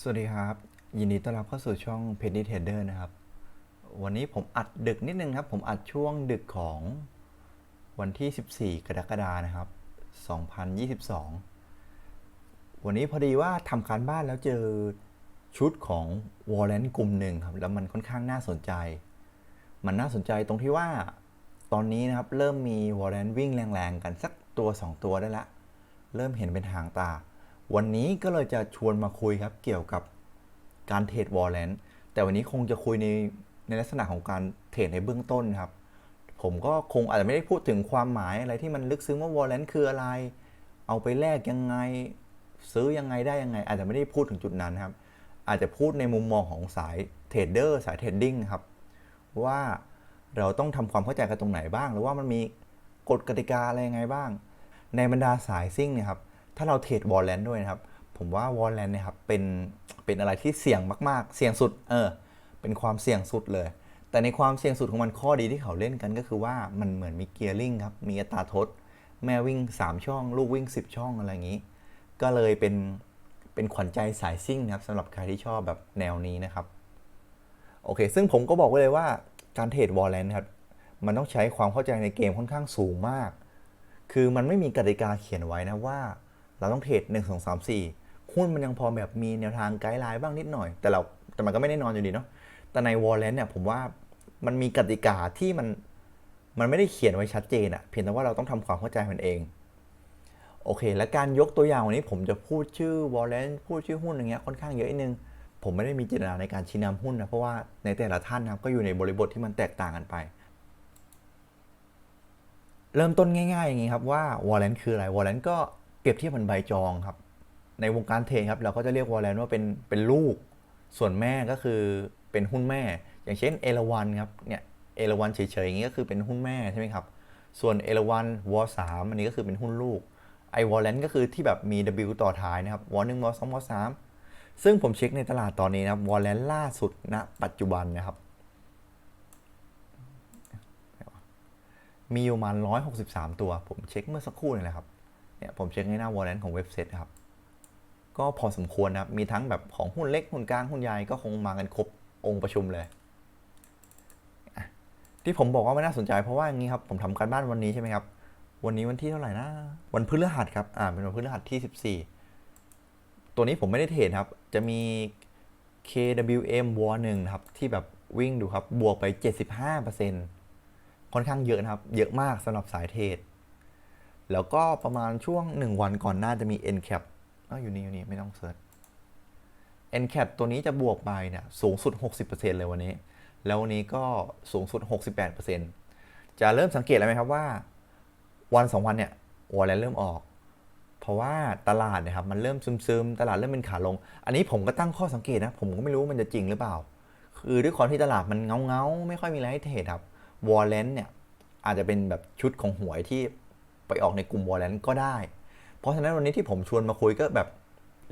สวัสดีครับ ยินดีต้อนรับเข้าสู่ช่อง p e t y Trader นะครับ วันนี้ผมอัดดึกนิดนึงครับ ผมอัดช่วงดึกของวันที่ 14 กรกฎานะครับ 2022 วันนี้พอดีว่าทำการบ้านแล้วเจอชุดของ w a r r a n กลุ่มหนึ่งครับ แล้วมันค่อนข้างน่าสนใจ มันน่าสนใจตรงที่ว่าตอนนี้นะครับ เริ่มมี w a r r a n วิ่งแรงๆ กันสักตัว 2 ตัวได้ละ เริ่มเห็นเป็นทางตา วันนี้ก็เลยจะชวนมาคุยครับเกี่ยวกับการเทรดวอลเลนแต่วันนี้คงจะคุยในในลักษณะของการเทรดในเบื้องต้นครับ ผมก็คงอาจจะไม่ได้พูดถึงความหมายอะไรที่มันลึกซึ้งว่าวอลเลนคืออะไร เอาไปแลกยังไง ซื้อยังไงได้ยังไง อาจจะไม่ได้พูดถึงจุดนั้นครับ อาจจะพูดในมุมมองของสายเทรดเดอร์สายเทรดดิ้งครับ ว่าเราต้องทำความเข้าใจกันตรงไหนบ้าง หรือว่ามันมีกฎกติกาอะไรยังไงบ้าง ในบรรดาสายซิ่งเนี่ยครับ ถ้าเราเทรดวอลเลนด้วยนะครับ ผมว่าวอลเลนเนี่ยครับเป็นเป็นอะไรที่เสี่ยงมากๆ เสี่ยงสุดเออเป็นความเสี่ยงสุดเลย แต่ในความเสี่ยงสุดของมันข้อดีที่เขาเล่นกันก็คือว่ามันเหมือนมีเกียร์ลิงครับมีอัตราทด แม่วิ่ง 3 ช่อง ลูกวิ่ง 10 ช่องอะไรอย่างนี้ ก็เลยเป็นเป็นขวัญใจสายซิ่งนะครับสำหรับใครที่ชอบแบบแนวนี้นะครับโอเค ซึ่งผมก็บอกไว้เลยว่าการเทรดวอลเลนครับมันต้องใช้ความเข้าใจในเกมค่อนข้างสูงมาก คือมันไม่มีกติกาเขียนไว้นะว่า เราต้องเทรด1 2 3 4หุ้นมันยังพอแบบมีแนวทางไกด์ไลน์บ้างนิดหน่อย แต่เราแต่มันก็ไม่แน่นอนอยู่ดีเนาะแต่ในวอลเลนเนี่ยผมว่ามันมีกติกาที่มันมันไม่ได้เขียนไว้ชัดเจนอะเพียงแต่ว่าเราต้องทำความเข้าใจมันเอง โอเค และการยกตัวอย่างวันนี้ผมจะพูดชื่อวอลเลนพูดชื่อหุ้นอย่างเงี้ยค่อนข้างเยอะนิดนึงผมไม่ได้มีเจตนาในการชี้นำหุ้นนะเพราะว่าในแต่ละท่านนะก็อยู่ในบริบทที่มันแตกต่างกันไป เริ่มต้นง่าย ๆ อย่างนี้ครับว่าวอลเลนคืออะไรวอลเลนก็ รียบเทียบเหมือนใบจองครับ ในวงการเทรดครับเราก็จะเรียกวอลเลนว่าเป็นเป็นลูก ส่วนแม่ก็คือเป็นหุ้นแม่ อย่างเช่นเอราวันครับเนี่ยเอราวันเฉยๆอย่างนี้ก็คือเป็นหุ้นแม่ใช่ไหมครับส่วนเอราวันวอสามอันนี้ก็คือเป็นหุ้นลูกไอวอลเลนก็คือที่แบบมี W ต่อท้ายนะครับวอหนึ่งวอสองวอสามซึ่งผมเช็คในตลาดตอนนี้นะครับวอลเลนล่าสุดณปัจจุบันนะครับมีอยู่ประมาณ163 ตัว ผมเช็คเมื่อสักครู่นี่แหละครับ เนี่ยผมเช็คในหน้าวอลเลนของเว็บเซตครับ ก็พอสมควรนะครับ มีทั้งแบบของหุ้นเล็ก หุ้นกลาง หุ้นใหญ่ก็คงมากันครบองค์ประชุมเลย ที่ผมบอกว่าไม่น่าสนใจเพราะว่าอย่างนี้ครับ ผมทำการบ้านวันนี้ใช่ไหมครับ วันนี้วันที่เท่าไหร่นะ วันพฤหัสครับ อ่า เป็นวันพฤหัสที่ 14 ตัวนี้ผมไม่ได้เทรดครับ จะมี KWM w a r 1นะครับ ที่แบบวิ่งดูครับ บวกไป 75%ค่อนข้างเยอะนะครับ เยอะมากสำหรับสายเทรด แล้วก็ประมาณช่วง 1 วันก่อนหน้าจะมี NCAP อ้าวอยู่นี่อยู่นี่ไม่ต้องเซิร์ช NCAP ตัวนี้จะบวกไปเนี่ยสูงสุด 60%เลยวันนี้ แล้ววันนี้ก็สูงสุด 68%จะเริ่มสังเกตแล้วไหมครับว่า วันสองวันเนี่ยวอลเลนเริ่มออก เพราะว่าตลาดนี่ยครับมันเริ่มซึมๆ ตลาดเริ่มเป็นขาลง อันนี้ผมก็ตั้งข้อสังเกตนะ ผมก็ไม่รู้ว่ามันจะจริงหรือเปล่า คือด้วยความที่ตลาดมันเงาๆไม่ค่อยมีอะไรให้เทรดครับวอลเลนเนี่ยอาจจะเป็นแบบชุดของหวยที่ ไปออกในกลุ่มวอลเลนก็ได้ เพราะฉะนั้นวันนี้ที่ผมชวนมาคุยก็แบบ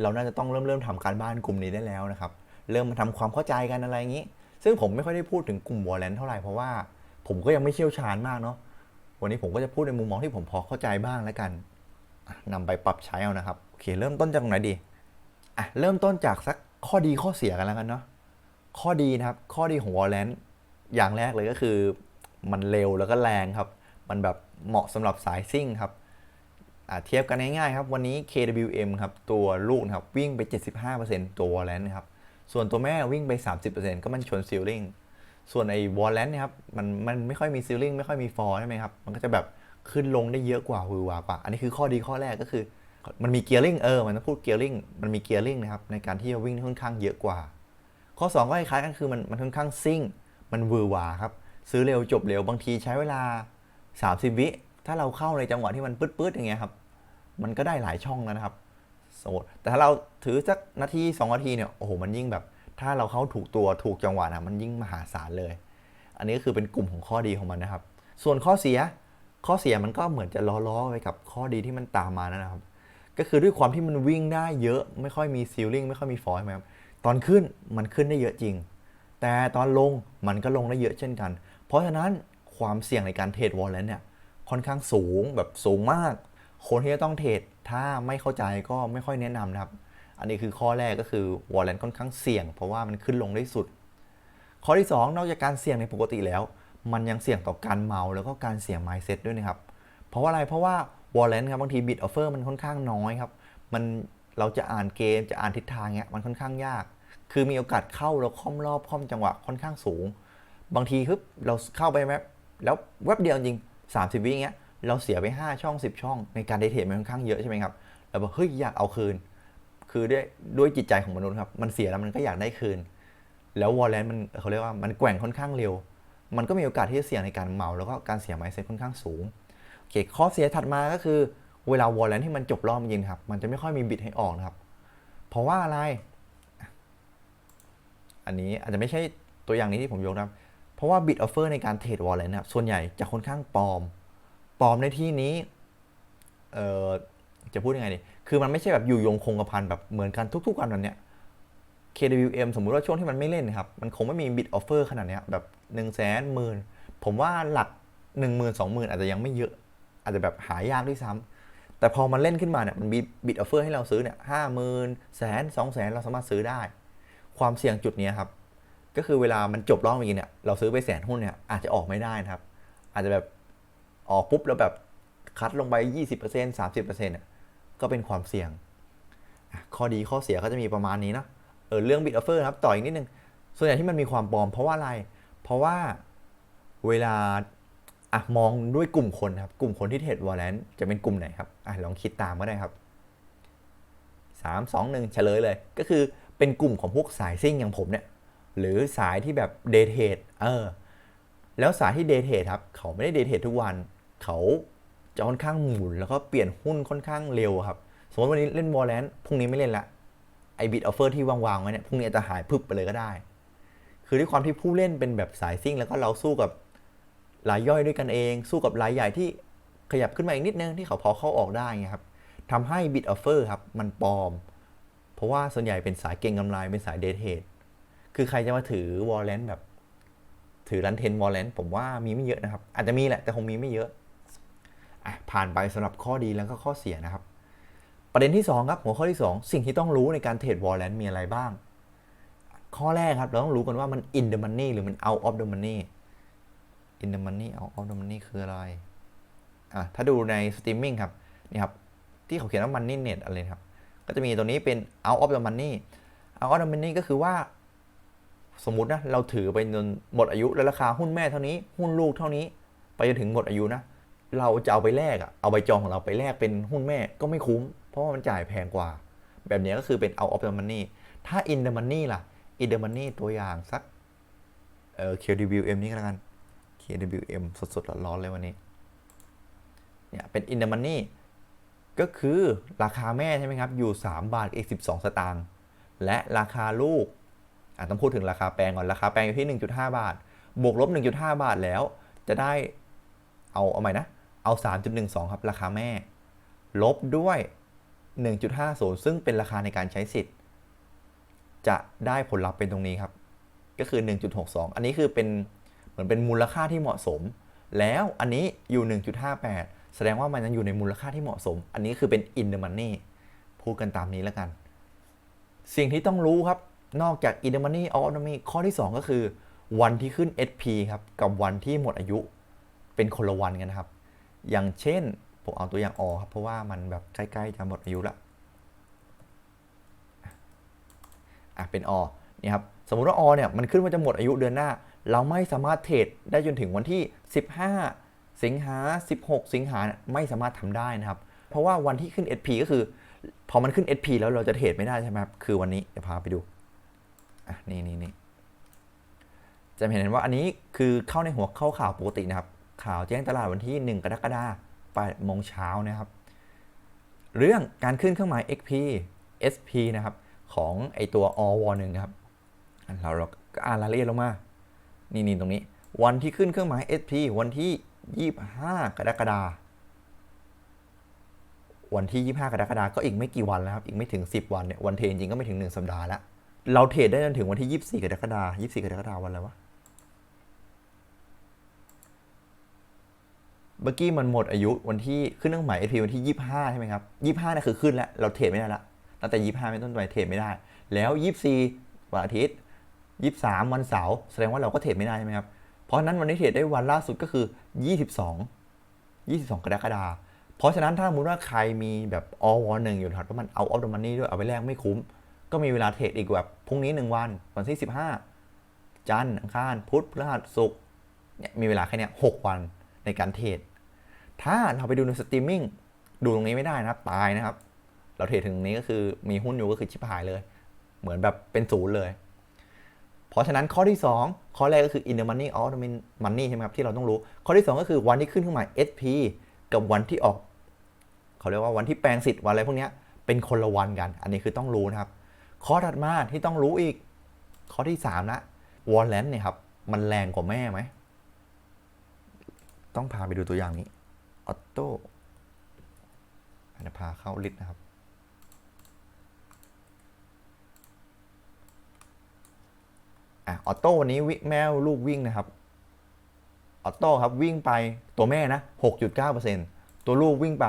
เราน่าจะต้องเริ่มเริ่มทำการบ้านกลุ่มนี้ได้แล้วนะครับ เริ่มมาทำความเข้าใจกันอะไรอย่างนี้ ซึ่งผมไม่ค่อยได้พูดถึงกลุ่มวอลเลนเท่าไหร่เพราะว่าผมก็ยังไม่เชี่ยวชาญมากเนาะ วันนี้ผมก็จะพูดในมุมมองที่ผมพอเข้าใจบ้างแล้วกันอะนำไปปรับใช้เอานะครับ โอเค เริ่มต้นจากตรงไหนดี อะ เริ่มต้นจากสักข้อดีข้อเสียกันแล้วกันเนาะ ข้อดีนะครับ ข้อดีของวอลเลนอย่างแรกเลยก็คือ มันเร็วแล้วก็แรงครับ มันแบบ เหมาะสำหรับสายซิ่งครับเทียบกันง่ายๆครับ วันนี้ KWM ครับ ตัวลูกครับวิ่งไป 75%ตัววอลเลนนะครับ ส่วนตัวแม่วิ่งไป 30%ก็มันชนซิลลิงส่วนไอ้วอลเลนเนี่ยครับมันมันไม่ค่อยมีซีลลิงไม่ค่อยมีฟอร์ใช่ไหมครับ มันก็จะแบบขึ้นลงได้เยอะกว่าวิววากว่า อันนี้คือข้อดีข้อแรกก็คือ มันมีเกียร์ลิงเออ มันต้องพูดเกียร์ลิงมันมีเกียร์ลิงนะครับในการที่จะวิ่งค่อนข้างเยอะกว่า ข้อ 2 ก็คล้ายกันคือมันมันค่อนข้างซิ่ง มันวือวาครับซื้อเร็วจบเร็วบางทีใช้เวลา 30 วิถ้าเราเข้าในจังหวะที่มันปื๊ดๆอย่างเงี้ยครับ มันก็ได้หลายช่องแล้วนะครับสมมติแต่ถ้าเราถือสักนาที2นาทีเนี่ย โอ้โห มันยิ่งแบบ ถ้าเราเข้าถูกตัวถูกจังหวะนะมันยิ่งมหาศาลเลย อันนี้ก็คือเป็นกลุ่มของข้อดีของมันนะครับ ส่วนข้อเสีย ข้อเสียมันก็เหมือนจะล้อๆไปกับข้อดีที่มันตามมานะครับ ก็คือด้วยความที่มันวิ่งได้เยอะ ไม่ค่อยมีซีลลิงไม่ค่อยมีฟอยล์ไหมครับ ตอนขึ้นมันขึ้นได้เยอะจริง แต่ตอนลงมันก็ลงได้เยอะเช่นกัน เพราะฉะนั้น ความเสี่ยงในการเทรดวอลเลนเนี่ยค่อนข้างสูงแบบสูงมาก คนที่จะต้องเทรดถ้าไม่เข้าใจก็ไม่ค่อยแนะนำนะครับ อันนี้คือข้อแรกก็คือวอลเลนค่อนข้างเสี่ยง เพราะว่ามันขึ้นลงได้สุด ข้อที่ 2 นอกจากการเสี่ยงในปกติแล้ว มันยังเสี่ยงต่อการเมาแล้วก็การเสี่ยง mindset ด้วยนะครับ เพราะว่าอะไรเพราะว่าวอลเลนครับบางทีบิดออฟเฟอร์มันค่อนข้างน้อยครับมันเราจะอ่านเกมจะอ่านทิศทางเงี้ยมันค่อนข้างยาก คือมีโอกาสเข้าแล้วค่อมรอบค่อมจังหวะค่อนข้างสูง บางทีคือเราเข้าไปแวบ แล้วแวบเดียวจริง 30 วิอย่างเงี้ยเราเสียไป 5 ช่อง 10 ช่อง ในการเดทเทรดมันค่อนข้างเยอะใช่ไหมครับเราบอกเฮ้ยอยากเอาคืน คือด้วยด้วยจิตใจของมนุษย์ครับมันเสียแล้วมันก็อยากได้คืน แล้ววอลเลนมันเขาเรียกว่ามันแกว่งค่อนข้างเร็ว มันก็มีโอกาสที่จะเสี่ยงในการเมาแล้วก็การเสียไมเซ็ตค่อนข้างสูงโอเคข้อเสียถัดมาก็คือ เวลาวอลเลนที่มันจบรอบจริงครับมันจะไม่ค่อยมีบิดให้ออกนะครับเพราะว่าอะไร อันนี้อาจจะไม่ใช่ตัวอย่างนี้ที่ผมยกนะครับ เพราะว่าบิดออฟเฟอร์ในการเทรดวอลเลนนะครับส่วนใหญ่จะค่อนข้างปลอม ปลอมในที่นี้เอ่อจะพูดยังไงดีคือมันไม่ใช่แบบอยู่ยงคงกระพันแบบเหมือนกันทุกๆวันวันเนี้ย KWM สมมุติว่าช่วงที่มันไม่เล่นนะครับ มันคงไม่มีบิดออฟเฟอร์ขนาดเนี้ยแบบ1นึ่งแสนหมื่นผมว่าหลัก 1 0 0 0 0 2 0 0 0 0อาจจะยังไม่เยอะ อาจจะแบบหายากด้วยซ้ำแต่พอมันเล่นขึ้นมาเนี่ยมันมีบิดออฟเฟอร์ให้เราซื้อเนี่ยห้าหมื่นแสนสองแสนเราสามารถซื้อได้ ความเสี่ยงจุดนี้ครับ ก็คือเวลามันจบรอบเมื่อกี้เนี่ยเราซื้อไปแสนหุ้นเนี่ยอาจจะออกไม่ได้นะครับ อาจจะแบบออกปุ๊บแล้วแบบคัดลงไป 20% 30%เนี่ยก็เป็นความเสี่ยง ข้อดีข้อเสียก็จะมีประมาณนี้นะเออเรื่องบิดออฟเฟอร์ครับต่ออีกนิดนึง ส่วนใหญ่ที่มันมีความปลอมเพราะว่าอะไร เพราะว่าเวลาอะมองด้วยกลุ่มคนครับ กลุ่มคนที่เทรดวอลเลนจะเป็นกลุ่มไหนครับอะลองคิดตามก็ได้ครับ 3 2 1เฉลยเลย ก็คือเป็นกลุ่มของพวกสายซิ่งอย่างผมเนี่ย หรือสายที่แบบเดทเทดเออแล้วสายที่เดทเทดครับ เขาไม่ได้เดทเทดทุกวัน เขาจะค่อนข้างหมุน แล้วก็เปลี่ยนหุ้นค่อนข้างเร็วครับ สมมติวันนี้เล่นวอลเลนพรุ่งนี้ไม่เล่นละไอบิดออฟเฟอร์ที่วางๆไว้เนี่ยพรุ่งนี้อาจจะหายพึบไปเลยก็ได้ คือด้วยความที่ผู้เล่นเป็นแบบสายซิ่ง แล้วก็เราสู้กับรายย่อยด้วยกันเอง สู้กับรายใหญ่ที่ขยับขึ้นมาอีกนิดนึงที่เขาพอเข้าออกได้ไงครับทำให้บิดออฟเฟอร์ครับมันปลอม เพราะว่าส่วนใหญ่เป็นสายเก่งกำไรเป็นสายเดทเทด คือใครจะมาถือวอลเลนแบบ ถือรันเทนวอลเลนผมว่ามีไม่เยอะนะครับ อาจจะมีแหละ แต่คงมีไม่เยอะอะผ่านไปสำหรับข้อดีแล้วก็ข้อเสียนะครับ ประเด็นที่ 2 ครับ หัวข้อที่ 2 สิ่งที่ต้องรู้ในการเทรดวอลเลนมีอะไรบ้าง ข้อแรกครับ เราต้องรู้กันว่ามัน in the money หรือมัน out of the money in the money out of the money คืออะไรอะถ้าดูใน streaming ครับนี่ครับที่เขาเขียนว่า money net อะไรครับก็จะมีตัวนี้เป็น out of the money out of the money ก็คือว่า สมมตินะเราถือไปจนหมดอายุแล้วราคาหุ้นแม่เท่านี้ หุ้นลูกเท่านี้ ไปจนถึงหมดอายุนะเราจะเอาไปแลกอะเอาใบจองของเราไปแลกเป็นหุ้นแม่ก็ไม่คุ้ม เพราะมันจ่ายแพงกว่า แบบนี้ก็คือเป็น out of the money ถ้า in the money ล่ะ in the money ตัวอย่างสักเอ่อ KWM นี่ก็แล้วกัน KWM สดๆร้อนๆเลยวันนี้เนี่ยเป็น in the money ก็คือราคาแม่ใช่ไหมครับ อยู่ 3 บาทอีก12 สตางค์และราคาลูก ต้องพูดถึงราคาแปลงก่อน ราคาแปลงอยู่ที่ 1.5 บาท บวกลบ 1.5 บาทแล้ว จะได้เอาเอาใหม่นะ เอา 3.12 ครับ ราคาแม่ ลบด้วย 1.50 ซึ่งเป็นราคาในการใช้สิทธิ์ จะได้ผลลัพธ์เป็นตรงนี้ครับ ก็คือ 1.62 อันนี้คือเป็นเหมือนเป็นมูลค่าที่เหมาะสม แล้วอันนี้อยู่ 1.58 แสดงว่ามันยังอยู่ในมูลค่าที่เหมาะสม อันนี้คือเป็น in the money พูดกันตามนี้แล้วกัน สิ่งที่ต้องรู้ครับ นอกจาก in the money out of the money ข้อที่ 2 ก็คือ วันที่ขึ้น SP ครับ กับวันที่หมดอายุเป็นคนละวันกันนะครับ อย่างเช่น ผมเอาตัวอย่างออครับ เพราะว่ามันแบบใกล้ๆจะหมดอายุละอะเป็นอนี่ครับ สมมุติว่าอเนี่ยมันขึ้นว่าจะหมดอายุเดือนหน้า เราไม่สามารถเทรดได้จนถึงวันที่ 15 สิงหา 16 สิงหาไม่สามารถทำได้นะครับ เพราะว่าวันที่ขึ้น SP ก็คือ พอมันขึ้น SP แล้วเราจะเทรดไม่ได้ใช่ไหมครับ คือวันนี้เดี๋ยวพาไปดู นี่นี่นี่จะเห็นว่าอันนี้คือเข้าในหัวเข้าข่าวปกตินะครับ ข่าวแจ้งตลาดวันที่ 1 กรกฎาคม8โมงเช้านะครับ เรื่องการขึ้นเครื่องหมาย XP SP นะครับ ของไอตัวอวหนึ่งนะครับเราเราก็อ่านรายละเอียดลงมา นี่นี่ตรงนี้ วันที่ขึ้นเครื่องหมาย SP วันที่ 25 กรกฎาคมวันที่ 25 กรกฎาคมก็อีกไม่กี่วันแล้วครับ อีกไม่ถึง 10 วันเนี่ย วันเทรดจริงก็ไม่ถึง 1 สัปดาห์แล้ว เราเทรดได้จนถึงวันที่ 24กรกฎาคม24กรกฎาคมวันอะไรวะ เมื่อกี้มันหมดอายุวันที่ขึ้นเครื่องหมาย SP วันที่ 25 ใช่ไหมครับ 25นี่นคือขึ้นแล้ว เราเทรดไม่ได้ละตั้งแต่ 25 เป็นต้นไปเทรดไม่ได้ แล้ว 24วันอาทิตย์ 23 วันเสาร์แสดงว่าเราก็เทรดไม่ได้ใช่ไหมครับ เพราะนั้นวันที่เทรดได้วันล่าสุดก็คือ 22 22 กรกฎาคมเพราะฉะนั้นถ้าสมมติว่าใครมีแบบ all war หนึ่งอยู่ถัดว่ามันเอา of the money ด้วยเอาไปแลกไม่คุ้ม ก็มีเวลาเทรดอีกแบบพรุ่งนี้ 1 วัน วันที่ 15 จันทร์อังคารพุธพฤหัสศุกร์เนี่ยมีเวลาแค่เนี้ย6วันในการเทรดถ้าเราไปดูในสตรีมมิ่งดูตรงนี้ไม่ได้นะครับ ตายนะครับ เราเทรดถึงตรงนี้ก็คือมีหุ้นอยู่ก็คือชิบหายเลย เหมือนแบบเป็นศูนย์เลย เพราะฉะนั้นข้อที่ 2 ข้อแรกก็คือ in the money out the money ใช่ไหมครับที่เราต้องรู้ ข้อที่ 2 ก็คือวันที่ขึ้นขึ้นมา SP กับวันที่ออก เขาเรียกว่าวันที่แปลงสิทธิ์วันอะไรพวกเนี้ยเป็นคนละวันกัน อันนี้คือต้องรู้นะครับ ข้อถัดมาที่ต้องรู้อีก ข้อที่3นะวอลเลนเนี่ยครับ มันแรงกว่าแม่ไหม ต้องพาไปดูตัวอย่างนี้ออโต้พาเข้าลิสต์นะครับอะออโต้วันนี้วิแม่ลูกวิ่งนะครับออโต้ครับวิ่งไปตัวแม่นะ 6.9%ตัวลูกวิ่งไป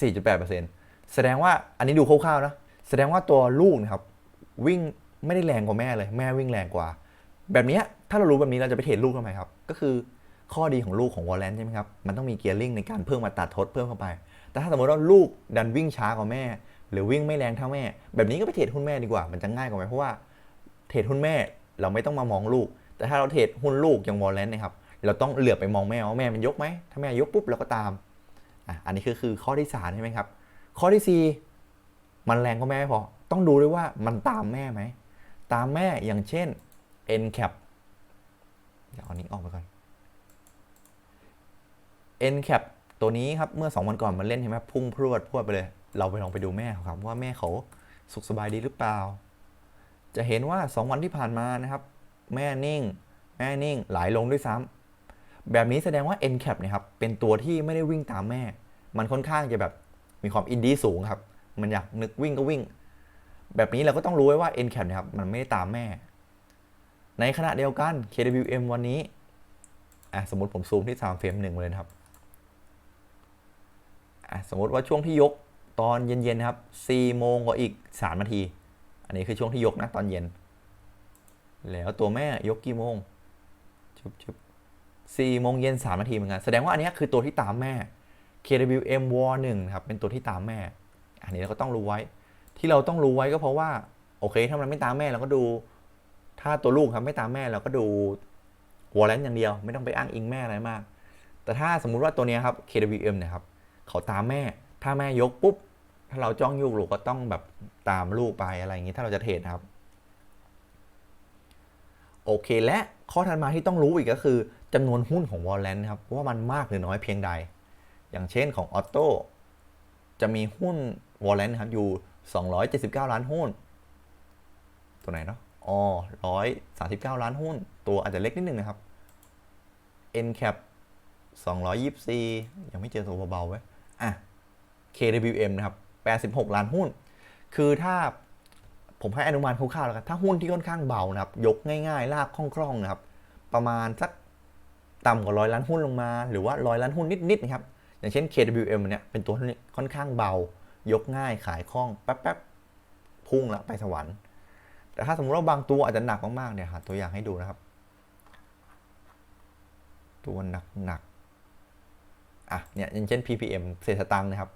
4.8%แสดงว่าอันนี้ดูคร่าวๆนะ แสดงว่าตัวลูกนะครับ วิ่งไม่ได้แรงกว่าแม่เลย แม่วิ่งแรงกว่า แบบนี้ถ้าเรารู้แบบนี้เราจะไปเทรดลูกทำไมครับ ก็คือข้อดีของลูกของวอลเลนใช่ไหมครับ มันต้องมีเกียร์ลิงในการเพิ่มมาตัดทดเพิ่มเข้าไป แต่ถ้าสมมติว่าลูกดันวิ่งช้ากว่าแม่ หรือวิ่งไม่แรงเท่าแม่ แบบนี้ก็ไปเทรดหุ้นแม่ดีกว่า มันจะง่ายกว่าไหมเพราะว่าเทรดหุ้นแม่เราไม่ต้องมามองลูก แต่ถ้าเราเทรดหุ้นลูกอย่างวอลเลนนะครับ เราต้องเหลือบไปมองแม่ว่าแม่มันยกไหม ถ้าแม่ยกปุ๊บเราก็ตาม อะ อันนี้คือคือข้อที่สามใช่ไหมครับ ข้อที่สี่มันแรงก็แม่ไม่พอ ต้องดูด้วยว่ามันตามแม่ไหม ตามแม่อย่างเช่น n cap เดี๋ยวเอานี้ออกไปก่อน n cap ตัวนี้ครับ เมื่อ 2 วันก่อนมันเล่นใช่ไหมพุ่งพรวดพรวดไปเลย เราไปลองไปดูแม่ครับ ว่าแม่เขาสุขสบายดีหรือเปล่า จะเห็นว่า 2 วันที่ผ่านมานะครับ แม่นิ่ง แม่นิ่งไหลลงด้วยซ้ำแบบนี้แสดงว่า n cap เนี่ยครับเป็นตัวที่ไม่ได้วิ่งตามแม่ มันค่อนข้างจะแบบมีความอินดี้สูงครับ มันอยากนึกวิ่งก็วิ่ง แบบนี้เราก็ต้องรู้ไว้ว่า n cap นี่ยครับมันไม่ได้ตามแม่ ในขณะเดียวกัน KWM วันนี้อะสมมติผมซูมที่3เฟรมหนึ่งเลยนะครับอะสมมติว่าช่วงที่ยกตอนเย็นๆนะครับ4โมงกว่าอีก3นาที อันนี้คือช่วงที่ยกนะตอนเย็น แล้วตัวแม่ยกกี่โมงชุบชุบสี่โมงเย็นสามนาทีเหมือนกัน แสดงว่าอันนี้คือตัวที่ตามแม่ KWM War 1ครับ เป็นตัวที่ตามแม่ อันนี้เราก็ต้องรู้ไว้ ที่เราต้องรู้ไว้ก็เพราะว่า โอเค ถ้ามันไม่ตามแม่เราก็ดู ถ้าตัวลูกครับไม่ตามแม่เราก็ดูวอลเลนอย่างเดียว ไม่ต้องไปอ้างอิงแม่อะไรมาก แต่ถ้าสมมุติว่าตัวนี้ครับ KWM เนี่ยครับเขาตามแม่ ถ้าแม่ยกปุ๊บ ถ้าเราจ้องยูกเราก็ต้องแบบตามลูกไปอะไรอย่างนี้ถ้าเราจะเทรดครับ โอเค และข้อถัดมาที่ต้องรู้อีกก็คือจำนวนหุ้นของวอลเลนครับว่ามันมากหรือน้อยเพียงใด อย่างเช่นของออโต้จะมีหุ้นวอลเลนครับอยู่ 279 ล้านหุ้น ตัวไหนเนาะอ๋อ139 ล้านหุ้น ตัวอาจจะเล็กนิดนึงนะครับ NCAP 224 ยังไม่เจอตัวเบาๆไว้ยอะ KWM นะครับ 86 ล้านหุ้น คือถ้าผมให้อนุมานคร่าวๆแล้วกัน ถ้าหุ้นที่ค่อนข้างเบานะครับ ยกง่ายๆ ลากคล่องๆนะครับ ประมาณสักต่ำกว่าร้อยล้านหุ้นลงมา หรือว่าร้อยล้านหุ้นนิดๆนะครับ อย่างเช่น KWM เนี่ย เป็นตัวค่อนข้างเบา ยกง่ายขายคล่องแป๊บๆพุ่งละไปสวรรค์ แต่ถ้าสมมติว่าบางตัวอาจจะหนักมากๆเนี่ยหาตัวอย่างให้ดูนะครับ ตัวหนักๆอะเนี่ยอย่างเช่น PPM เศรษฐตังค์นะครับ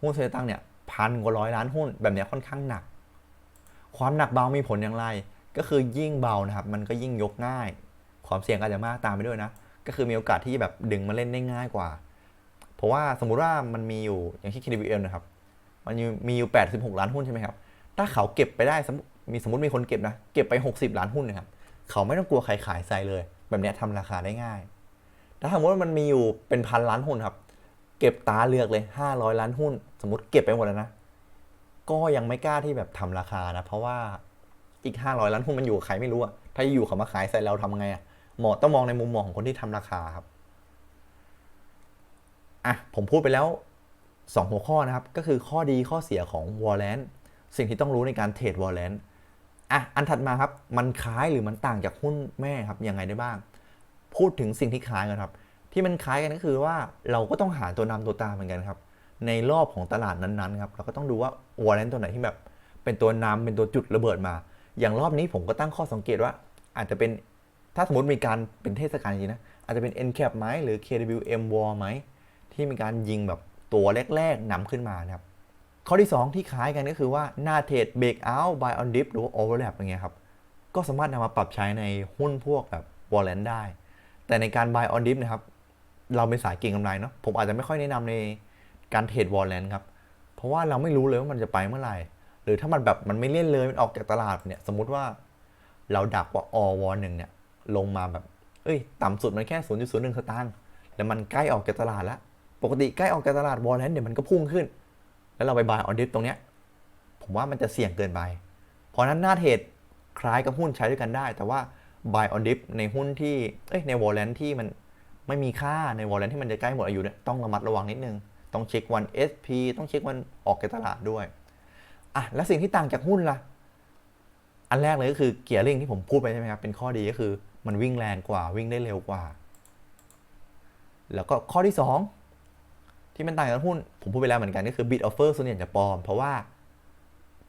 หุ้นเศรษฐตังค์เนี่ยพันกว่าร้อยล้านหุ้นแบบเนี้ยค่อนข้างหนัก ความหนักเบามีผลอย่างไร ก็คือยิ่งเบานะครับ มันก็ยิ่งยกง่าย ความเสี่ยงอาจจะมากตามไปด้วยนะ ก็คือมีโอกาสที่แบบดึงมาเล่นได้ง่ายกว่า ราะว่าสมมุติว่ามันมีอยู่อย่างที่ KWM นะครับ มันมีอยู่ 86 ล้านหุ้นใช่ไหมครับ ถ้าเขาเก็บไปได้มีสมมติมีคนเก็บนะ เก็บไป 60 ล้านหุ้นนะครับ เขาไม่ต้องกลัวใครขายใส่เลย แบบนี้ยทำราคาได้ง่าย ถ้าสมมติว่ามันมีอยู่เป็นพันล้านหุ้นครับ เก็บตาเลือกเลย 500 ล้านหุ้น สมมติเก็บไปหมดแล้วนะ ก็ยังไม่กล้าที่แบบทำราคานะ เพราะว่าอีก 500 ล้านหุ้นมันอยู่ใครไม่รู้อะถ้าอยู่เขามาขายใส่เราทำไงอะหมอต้องมองในมุมมองของคนที่ทำราคาครับ อะผมพูดไปแล้ว 2 หัวข้อนะครับ ก็คือข้อดีข้อเสียของวอลเลนสิ่งที่ต้องรู้ในการเทรดวอลเลนอะอันถัดมาครับ มันคล้ายหรือมันต่างจากหุ้นแม่ครับยังไงได้บ้าง พูดถึงสิ่งที่คล้ายกันครับ ที่มันคล้ายกันก็คือว่าเราก็ต้องหาตัวนำตัวตามเหมือนกันครับ ในรอบของตลาดนั้นๆครับเราก็ต้องดูว่าวอลเลนตัวไหนที่แบบเป็นตัวนำเป็นตัวจุดระเบิดมา อย่างรอบนี้ผมก็ตั้งข้อสังเกตว่า อาจจะเป็นถ้าสมมติมีการเป็นเทศกาลจริงนะอาจจะเป็น NCAP ไหมหรือ KWM War ไหม ที่มีการยิงแบบตัวแรกๆนำขึ้นมานะครับ ข้อที่ 2 ที่คล้ายกันก็คือว่าหน้าเทรด break out buy on dip หรือว่า overlap อย่างเงี้ยครับ ก็สามารถนำมาปรับใช้ในหุ้นพวกแบบ warrant ได้ แต่ในการ buy on dip นะครับ เราเป็นสายเก่งกำไรเนาะ ผมอาจจะไม่ค่อยแนะนำในการเทรด warrant ครับ เพราะว่าเราไม่รู้เลยว่ามันจะไปเมื่อไหร่ หรือถ้ามันแบบมันไม่เล่นเลย มันออกจากตลาดเนี่ย สมมุติว่าเราดักว่าอวอหนึ่งเนี่ยลงมาแบบ เอ้ย ต่ำสุดมันแค่ 0.01สตางค์ แล้วมันใกล้ออกจากตลาดแล้ว ปกติใกล้ออกจากตลาด warrant เดี๋ยวมันก็พุ่งขึ้น แล้วเราไป buy on dip ตรงเนี้ยผมว่ามันจะเสี่ยงเกินไป เพราะนั้นหน้าเทรดคล้ายกับหุ้นใช้ด้วยกันได้ แต่ว่า buy on dip ในหุ้นที่เอ้ยใน warrant ที่มันไม่มีค่าใน warrant ที่มันจะใกล้หมดอายุเนี่ยต้องระมัดระวังนิดนึง ต้องเช็ควัน SP ต้องเช็ควันออกจากตลาดด้วยอะแล้วสิ่งที่ต่างจากหุ้นล่ะ อันแรกเลยก็คือเกียร์ลิงที่ผมพูดไปใช่ไหมครับ เป็นข้อดีก็คือมันวิ่งแรงกว่าวิ่งได้เร็วกว่า แล้วก็ข้อที่ 2 ที่มันต่างจากหุ้น ผมพูดไปแล้วเหมือนกันก็คือ bid offer ส่วนใหญ่จะปลอม เพราะว่า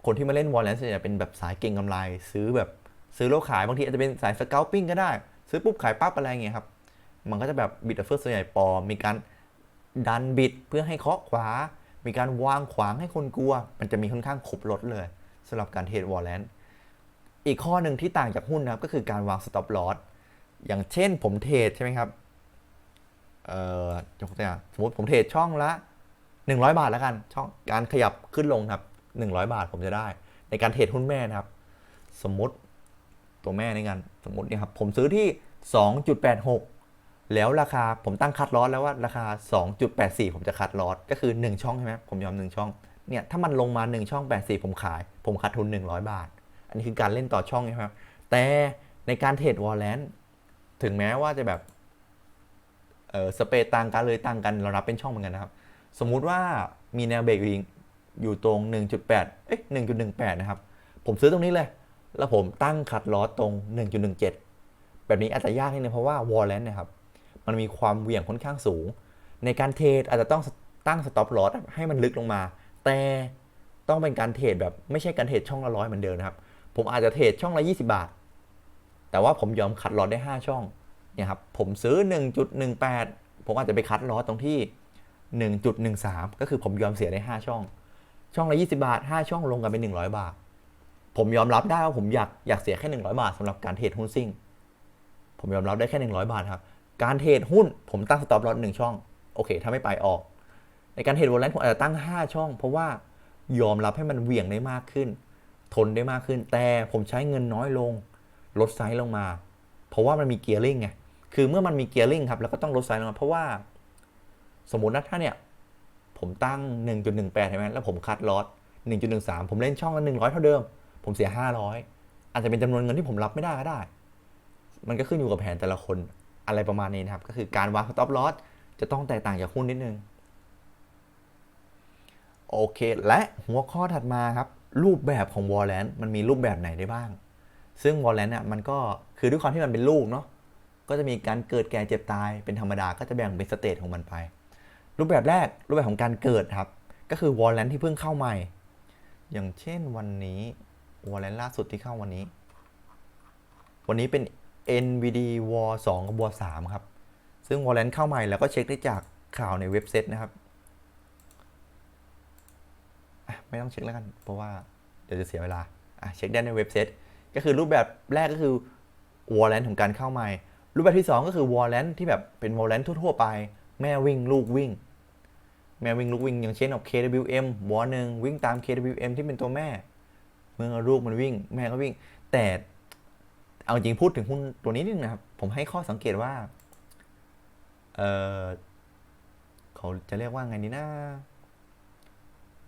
คนที่มาเล่นวอลเลนส่วนใหญ่เป็นแบบสายเก่งกำไร ซื้อแบบซื้อแล้วขายบางทีอาจจะเป็นสายสเกลปิ้งก็ได้ ซื้อปุ๊บขายปั๊บอะไรเงี้ยครับ มันก็จะแบบ bid offer ส่วนใหญ่ปลอม มีการดันบิดเพื่อให้เคาะขวา มีการวางขวางให้คนกลัว มันจะมีค่อนข้างครบรถเลยสำหรับการเทรดวอลเลนอีกข้อหนึ่งที่ต่างจากหุ้นนะครับก็คือการวาง stop loss อย่างเช่นผมเทรดใช่ไหมครับ เอ่อยกตัวอย่างสมมติผมเทรดช่องละ 100 บาทแล้วกัน ช่องการขยับขึ้นลงครับ 100 บาทผมจะได้ ในการเทรดหุ้นแม่นะครับ สมมติตัวแม่ในกันสมมติเนี่ยครับผมซื้อที่ 2.86 แล้วราคาผมตั้งคัดลอสแล้วว่าราคา 2.84 ผมจะคัดลอสก็คือ 1 ช่องใช่ไหมผมยอม 1 ช่องเนี่ยถ้ามันลงมา 1 ช่อง 84 ผมขาย ผมขาดทุน 100 บาท อันนี้คือการเล่นต่อช่องใช่ไหมครับแต่ในการเทรดวอลเลนถึงแม้ว่าจะแบบ สเปรดต่างกันเลยต่างกันเรานับเป็นช่องเหมือนกันนะครับ สมมุติว่ามีแนวเบรกอยู่อยู่ตรง 1.8 เอ๊ะ 1.18 นะครับ ผมซื้อตรงนี้เลย แล้วผมตั้งคัดล้อตรง 1.17 แบบนี้อาจจะยากนิดนึงเพราะว่าวอลเลนนะครับ มันมีความเหวี่ยงค่อนข้างสูง ในการเทรดอาจจะต้องตั้งสต็อปลอสให้มันลึกลงมา แต่ต้องเป็นการเทรดแบบไม่ใช่การเทรดช่องละร้อยเหมือนเดิมนะครับ ผมอาจจะเทรดช่องละ 20 บาท แต่ว่าผมยอมคัดลอสได้ 5 ช่อง เนี่ยครับผมซื้อ 1.18 ผมอาจจะไปคัดลอตรงที่ 1.13 ก็คือผมยอมเสียได้ 5 ช่อง ช่องละ 20 บาท 5 ช่องลงกันเป็น 100 บาท ผมยอมรับได้ว่าผมอยากอยากเสียแค่ 100 บาทสำหรับการเทรดหุ้นซิ่ง ผมยอมรับได้แค่ 100 บาทครับ การเทรดหุ้นผมตั้งสต็อปลอสหนึ่งช่อง โอเค ถ้าไม่ไปออก ในการเทรดวอลเลนผมอาจจะตั้ง 5 ช่อง เพราะว่ายอมรับให้มันเหวี่ยงได้มากขึ้น ทนได้มากขึ้น แต่ผมใช้เงินน้อยลง ลดไซส์ลงมา เพราะว่ามันมีเกียร์ลิงไง คือเมื่อมันมีเกียร์ลิงครับ แล้วก็ต้องลดไซส์ลงมาเพราะว่า สมมตินะถ้าเนี่ย ผมตั้ง 1.18ใช่ไหมแล้วผมคัดลอส1.13 ผมเล่นช่องละ100 เท่าเดิม ผมเสีย 500 อาจจะเป็นจำนวนเงินที่ผมรับไม่ได้ก็ได้ มันก็ขึ้นอยู่กับแผนแต่ละคนอะไรประมาณนี้นะครับ ก็คือการวาง stop loss จะต้องแตกต่างจากหุ้นนิดนึง โอเค และหัวข้อถัดมาครับ รูปแบบของ warrant มันมีรูปแบบไหนได้บ้าง ซึ่ง warrant เนี่ยมันก็คือด้วยความที่มันเป็นลูกเนาะ ก็จะมีการเกิดแก่เจ็บตายเป็นธรรมดาก็จะแบ่งเป็นสเตจของมันไป รูปแบบแรกรูปแบบของการเกิดครับ ก็คือ warrant ที่เพิ่งเข้าใหม่ อย่างเช่นวันนี้ warrant ล่าสุดที่เข้าวันนี้ วันนี้เป็น NVD War 2กับ War 3ครับ ซึ่ง warrant เข้าใหม่แล้วก็เช็คได้จากข่าวในเว็บเซตนะครับ ไม่ต้องเช็คแล้วกัน เพราะว่าเดี๋ยวจะเสียเวลาเช็คได้ในเว็บเซตก็คือรูปแบบแรกก็คือ warrant ของการเข้าใหม่ รูปแบบที่ 2 ก็คือ warrant ที่แบบเป็น warrant ทั่วๆไป แม่วิ่งลูกวิ่ง แม่วิ่งลูกวิ่ง อย่างเช่นเอา KWM วอหนึ่งวิ่งตาม KWM ที่เป็นตัวแม่ เมื่อลูกมันวิ่ง แม่ก็วิ่ง แต่เอาจริงพูดถึงหุ้นตัวนี้นิดนึงนะครับ ผมให้ข้อสังเกตว่า เออเขาจะเรียกว่าไงนี่นะ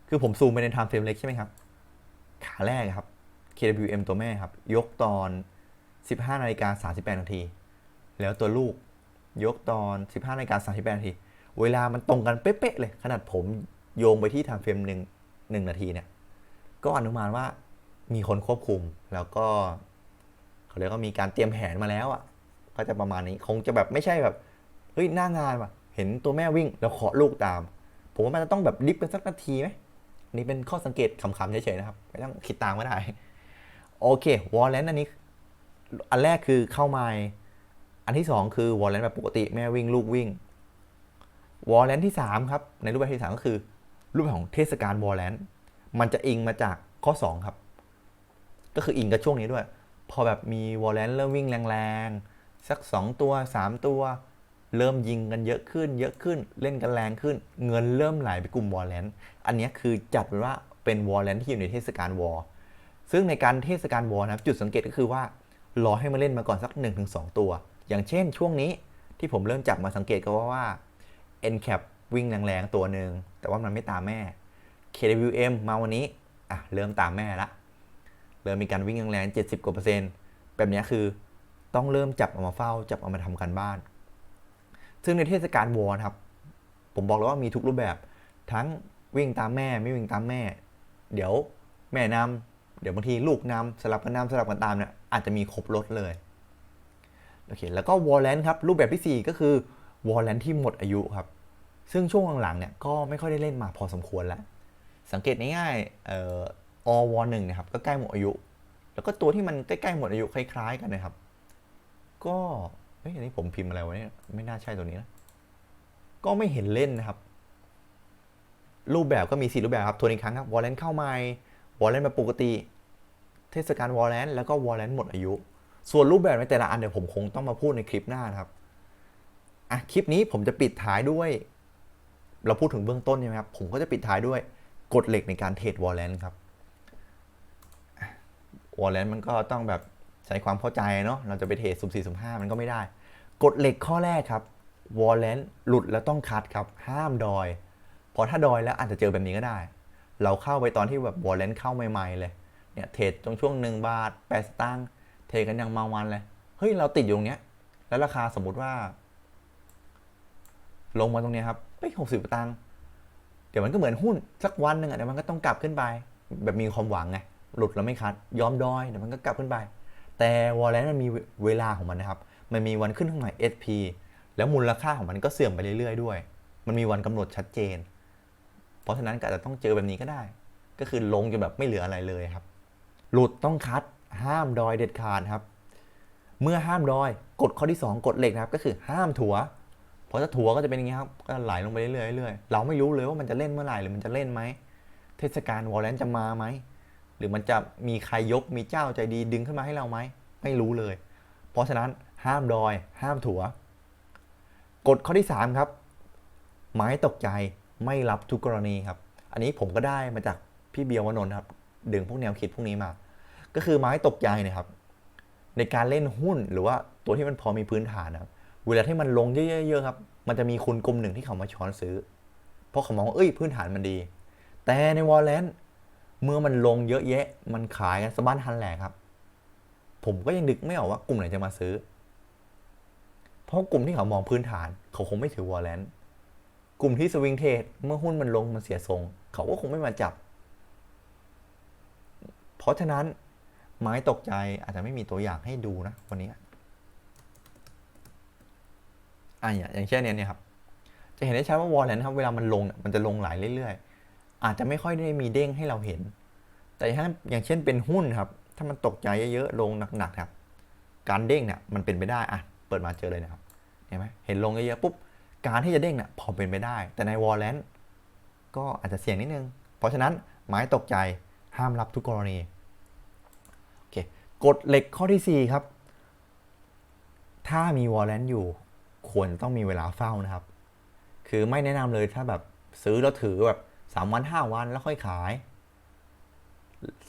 คือผมซูมไปใน time frame เล็กใช่ไหมครับ ขาแรกครับ KWM ตัวแม่ครับ ยกตอน 15นาฬิกา38นาที แล้วตัวลูกยกตอน 15นาฬิกา38นาที เวลามันตรงกันเป๊ะๆเลย ขนาดผมโยงไปที่ time frame หนึ่งหนึ่งนาทีเนี่ย ก็อนุมานว่ามีคนควบคุมแล้วก็ เขาเรียกว่ามีการเตรียมแผนมาแล้วอะ ก็จะประมาณนี้คงจะแบบไม่ใช่แบบเฮ้ยหน้างานว่ะ เห็นตัวแม่วิ่งแล้วเคาะลูกตาม ผมว่ามันจะต้องแบบดิฟกันสักนาทีไหมนี่เป็นข้อสังเกตขำๆเฉยๆนะครับไม่ต้องคิดตามก็ได้ โอเควอลเลนอันนี้ อันแรกคือเข้ามล์ อันที่สองคือวอลเลนแบบปกติแม่วิ่งลูกวิ่งวอลเลนที่สามครับ ในรูปแบบที่สามก็คือ รูปแบบของเทศกาลวอลเลนมันจะอิงมาจากข้อสองครับ ก็คืออิงกับช่วงนี้ด้วย พอแบบมีวอลเลนเริ่มวิ่งแรงๆ สัก 2 ตัว 3 ตัว เริ่มยิงกันเยอะขึ้น เยอะขึ้นเล่นกันแรงขึ้น เงินเริ่มไหลไปกลุ่มวอลเลนอันนี้คือจัดเป็นว่าเป็นวอลเลนที่อยู่ในเทศกาลวอลซึ่งในการเทศกาลวอลนะครับจุดสังเกตก็คือว่ารอให้มาเล่นมาก่อนสัก 1-2 ตัว อย่างเช่นช่วงนี้ที่ผมเริ่มจับมาสังเกตก็ว่าว่า NCAP วิ่งแรงๆตัวหนึ่งแต่ว่ามันไม่ตามแม่ KWM มาวันนี้อะเริ่มตามแม่ละ เริ่มมีการวิ่งแรงๆ70 กว่าเปอร์เซ็นต์แบบนี้คือต้องเริ่มจับเอามาเฝ้า จับเอามาทำกันบ้าน ซึ่งในเทศกาลวอร์นครับ ผมบอกแล้วว่ามีทุกรูปแบบทั้งวิ่งตามแม่ไม่วิ่งตามแม่ เดี๋ยวแม่นำเดี๋ยวบางทีลูกนำสลับกันนำสลับกันตามเนี่ยอาจจะมีครบรถเลย โอเคแล้วก็วอลเลนครับรูปแบบที่ 4 ก็คือวอลเลนที่หมดอายุครับ ซึ่งช่วงหลังๆเนี่ยก็ไม่ค่อยได้เล่นมาพอสมควรแล้ว สังเกตง่ายๆเอ่ออวหนึ่งนะครับก็ใกล้หมดอายุ แล้วก็ตัวที่มันใกล้ๆหมดอายุคล้ายๆกันนะครับ ก็เฮ้ยอันนี้ผมพิมพ์อะไรวะเนี่ยไม่น่าใช่ตัวนี้นะก็ไม่เห็นเล่นนะครับ รูปแบบก็มีสี่รูปแบบครับทวนอีกครั้งครับวอลเลนเข้าใหม่วอลเลนแบบปกติ เทศกาลวอลเลนแล้วก็วอลเลนหมดอายุ ส่วนรูปแบบในแต่ละอันเดี๋ยวผมคงต้องมาพูดในคลิปหน้านะครับอะคลิปนี้ผมจะปิดท้ายด้วย เราพูดถึงเบื้องต้นใช่ไหมครับ ผมก็จะปิดท้ายด้วยกฎเหล็กในการเทรดวอลเลนครับวอลเลนมันก็ต้องแบบใช้ความเข้าใจเนาะเราจะไปเทรดสุ่มสี่สุ่มห้ามันก็ไม่ได้กฎเหล็กข้อแรกครับวอลเลนหลุดแล้วต้องคัดครับ ห้ามดอยเพราะถ้าดอยแล้วอาจจะเจอแบบนี้ก็ได้ เราเข้าไปตอนที่แบบวอลเลนเข้าใหม่ๆเลยเนี่ยเทรดตรงช่วงหนึ่งบาทแปดสตางค์ เทกันอย่างเมามันเลย เฮ้ย เราติดอยู่ตรงเนี้ย แล้วราคาสมมติว่า ลงมาตรงเนี้ยครับเฮ้ยหกสิบตังค์ เดี๋ยวมันก็เหมือนหุ้นสักวันหนึ่งอะเดี๋ยวมันก็ต้องกลับขึ้นไป แบบมีความหวังไง หลุดแล้วไม่คัด ยอมดอย เดี๋ยวมันก็กลับขึ้นไป แต่วอลเลนมันมีเวลาของมันนะครับ มันมีวันขึ้นข้างใน SP แล้วมูลค่าของมันก็เสื่อมไปเรื่อยๆด้วย มันมีวันกำหนดชัดเจน เพราะฉะนั้นก็อาจจะต้องเจอแบบนี้ก็ได้ ก็คือลงจนแบบไม่เหลืออะไรเลยครับ หลุดต้องคัด ห้ามดอยเด็ดขาดครับ เมื่อห้ามดอยกฎข้อที่ 2กฎเหล็กนะครับ ก็คือห้ามถัวเพราะถ้าถัวก็จะเป็นอย่างนี้ครับก็ไหลลงไปเรื่อยๆเรื่อยเราไม่รู้เลยว่ามันจะเล่นเมื่อไหร่หรือมันจะเล่นไหมเทศกาลวอลเลนจะมาไหมหรือมันจะมีใครยกมีเจ้าใจดีดึงขึ้นมาให้เราไหมไม่รู้เลย เพราะฉะนั้นห้ามดอย ห้ามถัวกฎข้อที่ 3 ครับ ไม้ตกใจไม่รับทุกกรณีครับ อันนี้ผมก็ได้มาจากพี่เบียร์วนนท์ครับ ดึงพวกแนวคิดพวกนี้มา ก็คือไม้ตกใจเนะครับ ในการเล่นหุ้นหรือว่าตัวที่มันพอมีพื้นฐานนะครับเวลาที่มันลงเยอะๆครับมันจะมีคุณกลุ่มหนึ่งที่เขามาช้อนซื้อ เพราะเขามองว่าเอ้ยพื้นฐานมันดี แต่ในวอลเลนเมื่อมันลงเยอะแยะ มันขายกันสะบั้นทันแหลกครับ ผมก็ยังนึกไม่ออกว่ากลุ่มไหนจะมาซื้อ เพราะกลุ่มที่เขามองพื้นฐาน เขาคงไม่ถือวอลเลนกลุ่มที่สวิงเทรดเมื่อหุ้นมันลงมันเสียทรง เขาก็คงไม่มาจับ เพราะฉะนั้น ไม้ตกใจอาจจะไม่มีตัวอย่างให้ดูนะวันนี้อะอย่างอย่างเช่นเนี้ยเนี่ยครับ จะเห็นได้ชัดว่าวอลเลนครับเวลามันลงมันจะลงหลายเรื่อยๆ อาจจะไม่ค่อยได้มีเด้งให้เราเห็น แต่ถ้าอย่างเช่นเป็นหุ้นครับ ถ้ามันตกใจเยอะๆลงหนักๆครับ การเด้งเนี่ยมันเป็นไปได้อะเปิดมาเจอเลยนะครับเห็นไหมเห็นลงเยอะๆปุ๊บการที่จะเด้งเนี่ยพอเป็นไปได้ แต่ในวอลเลนก็อาจจะเสี่ยงนิดนึง เพราะฉะนั้นไม้ตกใจห้ามรับทุกกรณี กฎเหล็กข้อที่ 4 ครับ ถ้ามีวอลเลนอยู่ ควรต้องมีเวลาเฝ้านะครับ คือไม่แนะนำเลยถ้าแบบซื้อแล้วถือแบบสามวันห้าวันแล้วค่อยขาย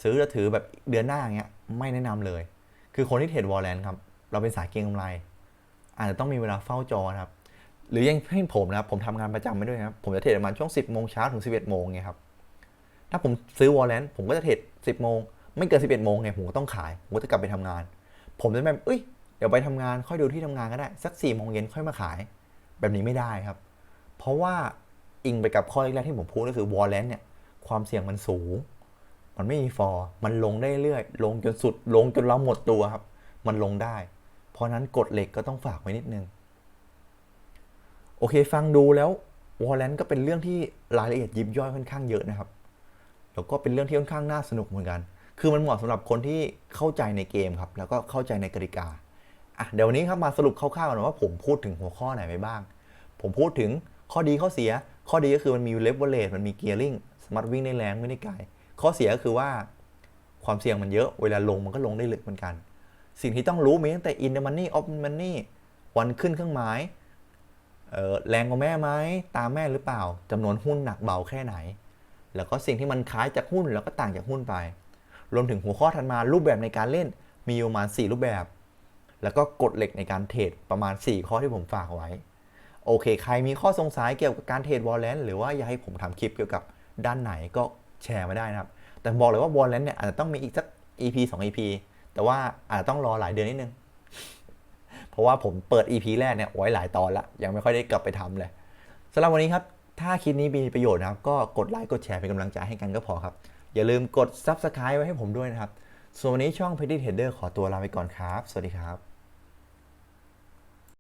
ซื้อแล้วถือแบบเดือนหน้าอย่างเงี้ยไม่แนะนำเลย คือคนที่เทรดวอลเลนครับ เราเป็นสายเก็งกำไร อาจจะต้องมีเวลาเฝ้าจอครับ หรือยังให้ผมนะครับ ผมทำงานประจำไปด้วยนะครับ ผมจะเทรดประมาณช่วง 10โมงเช้าถึง 11โมงไงครับ ถ้าผมซื้อวอลเลนผมก็จะเทรด10โมง ไม่เกิน11โมงไงผมก็ต้องขายผมก็จะกลับไปทำงาน ผมจะแบบเอ้ยเดี๋ยวไปทำงานค่อยดูที่ทำงานก็ได้สัก4ี่โมงเย็นค่อยมาขาย แบบนี้ไม่ได้ครับ เพราะว่าอิงไปกับข้อแรกที่ผมพูดก็คือวอลเลนเนี่ยความเสี่ยงมันสูง มันไม่มีฟอร์มันลงได้เรื่อยลงจนสุดลงจนเราหมดตัวครับ มันลงได้ เพราะนั้นกฎเหล็กก็ต้องฝากไว้นิดนึงโอเคฟังดูแล้ววอลเลนก็เป็นเรื่องที่รายละเอียดยิบย่อยค่อนข้างเยอะนะครับ แล้วก็เป็นเรื่องที่ค่อนข้างน่าสนุกเหมือนกัน คือมันเหมาะสำหรับคนที่เข้าใจในเกมครับ แล้วก็เข้าใจในกติกาอะเดี๋ยววันนี้ครับมาสรุปคร่าวๆกันว่าผมพูดถึงหัวข้อไหนไปบ้าง ผมพูดถึงข้อดีข้อเสีย ข้อดีก็คือมันมีเลเวลเลตมันมีเกียร์ลิงสามารถวิ่งได้แรงไม่ได้ไกลข้อเสียก็คือว่าความเสี่ยงมันเยอะเวลาลงมันก็ลงได้ลึกเหมือนกัน สิ่งที่ต้องรู้มีตั้งแต่ in the money off money วันขึ้นเครื่องหมายแรงกว่าแม่ไหมตามแม่หรือเปล่าจำนวนหุ้นหนักเบาแค่ไหน แล้วก็สิ่งที่มันคล้ายจากหุ้นแล้วก็ต่างจากหุ้นไป รวมถึงหัวข้อถัดมารูปแบบในการเล่นมีประมาณ 4 รูปแบบ แล้วก็กฎเหล็กในการเทรดประมาณ 4 ข้อที่ผมฝากไว้ โอเค ใครมีข้อสงสัยเกี่ยวกับการเทรดวอลเลนหรือว่าอยากให้ผมทำคลิปเกี่ยวกับด้านไหนก็แชร์มาได้นะครับ แต่บอกเลยว่าวอลเลนเนี่ยอาจจะต้องมีอีกสัก EP 2 EP แต่ว่าอาจจะต้องรอหลายเดือนนิดนึง เพราะว่าผมเปิด EP แรกเนี่ยไว้หลายตอนละยังไม่ค่อยได้กลับไปทำเลยสำหรับวันนี้ครับถ้าคลิปนี้มีประโยชน์นะครับก็กดไลค์กดแชร์เป็นกำลังใจให้กันก็พอครับ อย่าลืมกด Subscribe ไว้ให้ผมด้วยนะครับ ส่วนวันนี้ช่อง p e t t y Trader ขอตัวลาไปก่อนครับ สวัสดีครับ